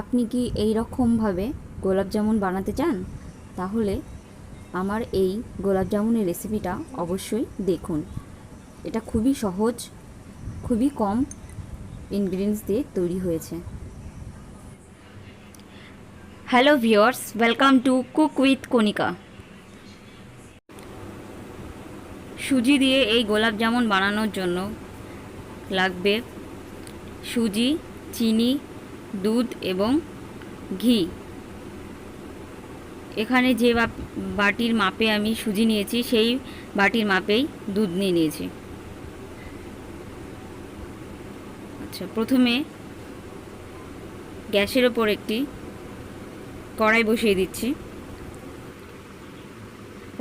আপনি কি এই রকমভাবে গোলাপ জামুন বানাতে চান? তাহলে আমার এই গোলাপ জামুনের রেসিপিটা অবশ্যই দেখুন। এটা খুবই সহজ, খুবই কম ইনগ্রিডিয়েন্টস দিয়ে তৈরি হয়েছে। Hello viewers welcome to cook with Kanika সুজি দিয়ে এই গোলাপ জামুন বানানোর জন্য লাগবে সুজি, চিনি দুধ এবং ঘি। এখানে যে বাটির মাপে আমি সুজি নিয়েছি, সেই বাটির মাপেই দুধ নিয়ে নিয়েছি। আচ্ছা প্রথমে গ্যাসের ওপর একটি কড়াই বসিয়ে দিচ্ছি।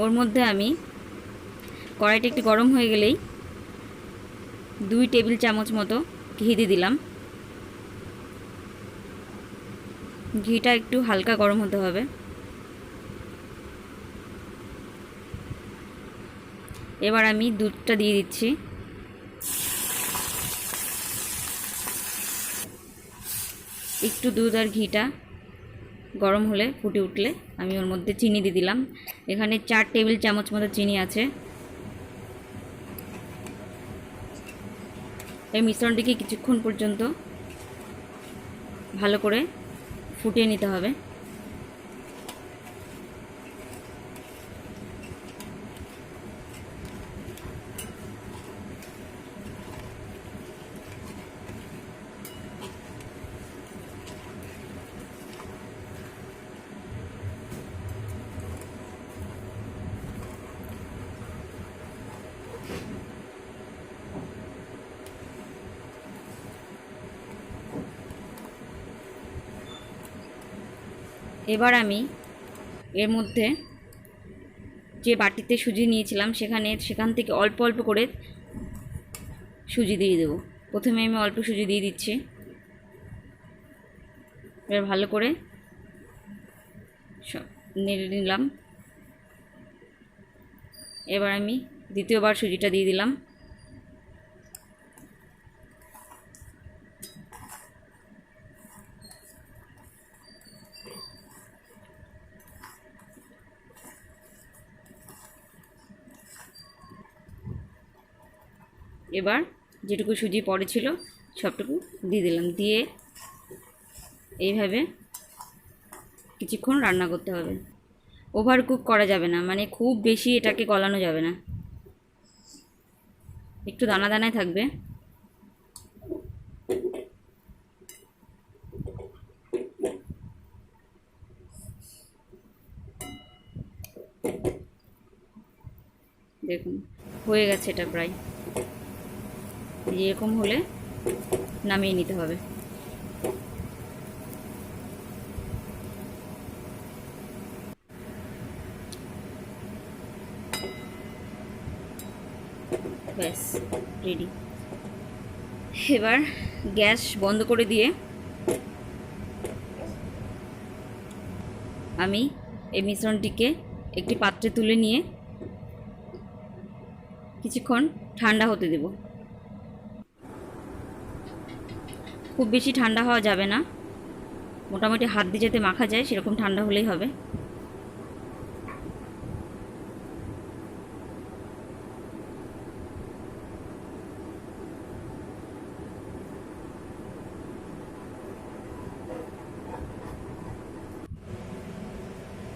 ওর মধ্যে আমি কড়াইটা একটু গরম হয়ে গেলেই দুই টেবিল চামচ মতো ঘি দিয়ে দিলাম। ঘিটা একটু হালকা গরম হতে হবে। এবার আমি দুধটা দিয়ে দিচ্ছি। একটু দুধ আর ঘিটা গরম হলে ফুটে উঠলে আমি ওর মধ্যে চিনি দিয়ে দিলাম। এখানে চার টেবিল চামচ মতো চিনি আছে। এই মিশ্রণটিকে কিছুক্ষণ পর্যন্ত ভালো করে ফুটিয়ে নিতে হবে। এবার আমি এর মধ্যে যে বাটিতে সুজি নিয়েছিলাম, সেখানে সেখান থেকে অল্প অল্প করে সুজি দিয়ে দেবো। প্রথমে আমি অল্প সুজি দিয়ে দিচ্ছি। এবার ভালো করে নেড়ে নিলাম। এবার আমি দ্বিতীয়বার সুজিটা দিয়ে দিলাম। এবার যেটুকু সুজি পড়েছিল সবটুকু দিয়ে দিলাম। দিয়ে এইভাবে কিছুক্ষণ রান্না করতে হবে। ওভার কুক করা যাবে না মানে খুব বেশি এটাকে গলানো যাবে না। একটু দানা দানায় থাকবে। দেখুন, হয়ে গেছে এটা প্রায়। এরকম হলে নামিয়ে নিতে হবে। ব্যাস রেডি এবার গ্যাস বন্ধ করে দিয়ে আমি এই মিশ্রণটিকে একটি পাত্রে তুলে নিয়ে কিছুক্ষণ ঠান্ডা হতে দেব। খুব বেশি ঠান্ডা হওয়া যাবে না। মোটামুটি হাত দিয়ে যাতে মাখা যায়, সেরকম ঠান্ডা হলেই হবে।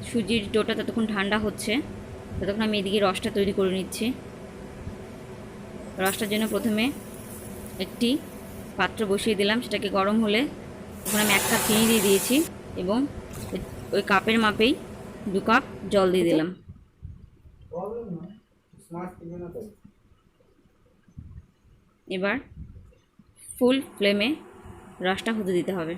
সুজির ডোটা ততক্ষণ ঠান্ডা হচ্ছে। ততক্ষণ আমি এদিকে রসটা তৈরি করে নিচ্ছি। রসটার জন্য প্রথমে একটি পাত্র বসিয়ে দিলাম, সেটাকে গরম হলে ওখানে আমি এক কাপ চিনি দিয়ে দিয়েছি এবং ওই- কাপের মাপেই দু কাপ জল দিয়ে দিলাম। এবার ফুল ফ্লেমে রসটা হতে দিতে হবে।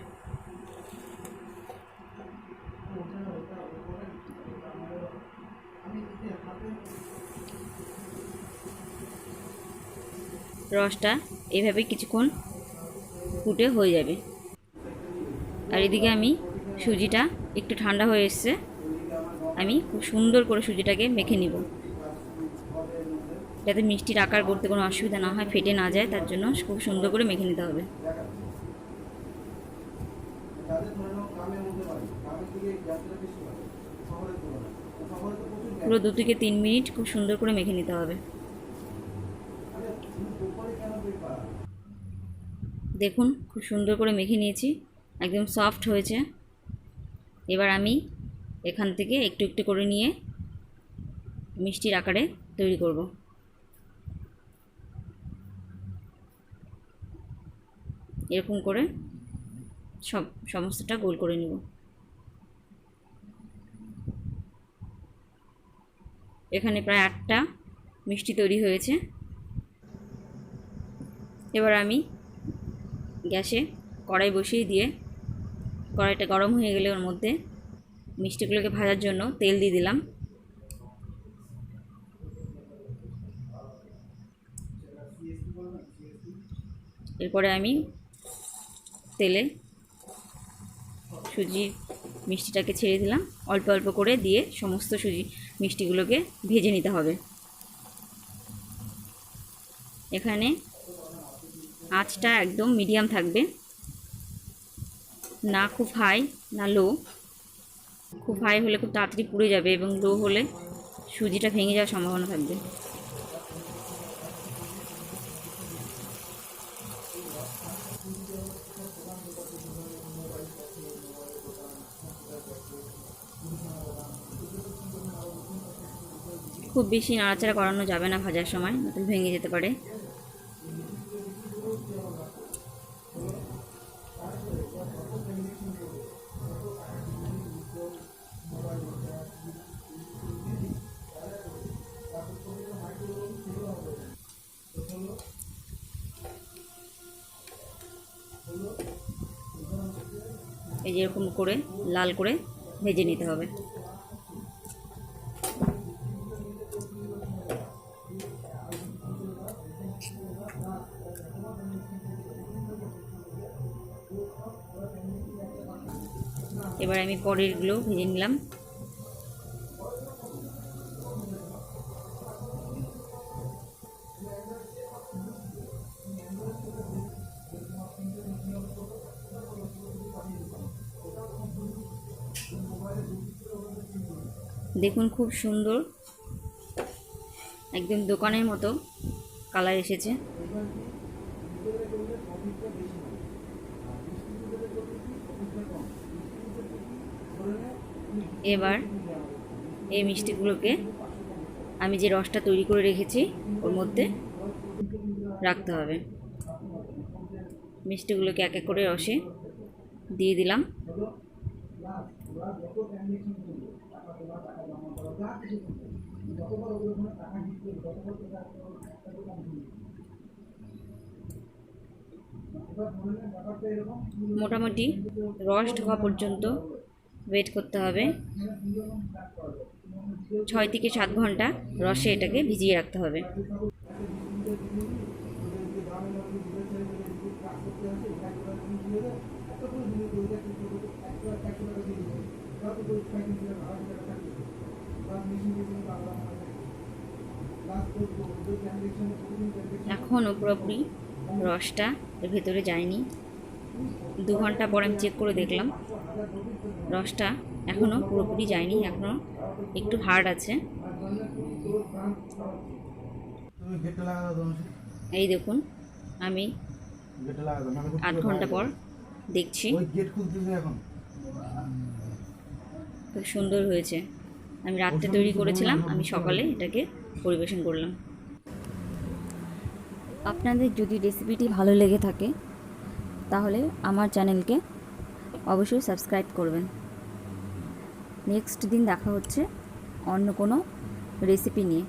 রসটা এইভাবে কিছুক্ষণ ফুটে হয়ে যাবে। আর এদিকে আমি সুজিটা একটু ঠান্ডা হয়ে এসছে। আমি খুব সুন্দর করে সুজিটাকে মেখে নিব। যাতে মিষ্টির আকার করতে কোনো অসুবিধা না হয়, ফেটে না যায়, তার জন্য খুব সুন্দর করে মেখে নিতে হবে। পুরো দু থেকে তিন মিনিট খুব সুন্দর করে মেখে নিতে হবে। দেখুন, খুব সুন্দর করে মেখে নিয়েছি। একদম সফট হয়েছে। এবার আমি এখান থেকে একটু একটু করে নিয়ে মিষ্টির আকারে তৈরি করব। এরকম করে সব, সমস্তটা গোল করে নিব। এখানে প্রায় আটটা মিষ্টি তৈরি হয়েছে। এবার আমি গ্যাসে কড়াই বসিয়ে দিয়ে কড়াইটা গরম হয়ে গেলে ওর মধ্যে মিষ্টিগুলোকে ভাজার জন্য তেল দিয়ে দিলাম। এরপরে আমি তেলে সুজি মিষ্টিটাকে ছেড়ে দিলাম। অল্প অল্প করে দিয়ে সমস্ত সুজি মিষ্টিগুলোকে ভেজে নিতে হবে। এখানে আঁচটা একদম মিডিয়াম থাকবে। না খুব হাই না লো খুব হাই হলে খুব তাড়াতাড়ি পুড়ে যাবে এবং লো হলে সুজিটা ভেঙে যাওয়ার সম্ভাবনা থাকবে। খুব বেশি নাড়াচাড়া করানো যাবে না ভাজার সময়, নতুন ভেঙে যেতে পারে। এই যে এরকম করে লাল করে ভেজে নিতে হবে। এবার আমি পরেরগুলো ভেজে নিলাম। দেখুন খুব সুন্দর। একদম দোকানের মতো কালার এসেছে। এবার এই মিষ্টিগুলোকে আমি যে রসটা তৈরি করে রেখেছি, ওর মধ্যে রাখতে হবে। মিষ্টিগুলোকে এক এক করে রসে দিয়ে দিলাম। মোটামুটি রস ঢোকা পর্যন্ত ওয়েট করতে হবে। ছয় থেকে সাত ঘণ্টা রসে এটাকে ভিজিয়ে রাখতে হবে। এখনও পুরোপুরি রসটা এর ভেতরে যায়নি। দু ঘণ্টা পর আমি চেক করে দেখলাম রসটা এখনও পুরোপুরি যায়নি এখনও একটু হার্ড আছে। এই দেখুন আমি আধ ঘণ্টা পর দেখছি। খুব সুন্দর হয়েছে। আমি রাত্রে তৈরি করেছিলাম, আমি সকালে এটাকে পরিবেশন করলাম। আপনাদের যদি রেসিপিটি ভালো লেগে থাকে, তাহলে আমার চ্যানেলকে অবশ্যই সাবস্ক্রাইব করবেন। নেক্সট দিন দেখা হচ্ছে অন্য কোনো রেসিপি নিয়ে।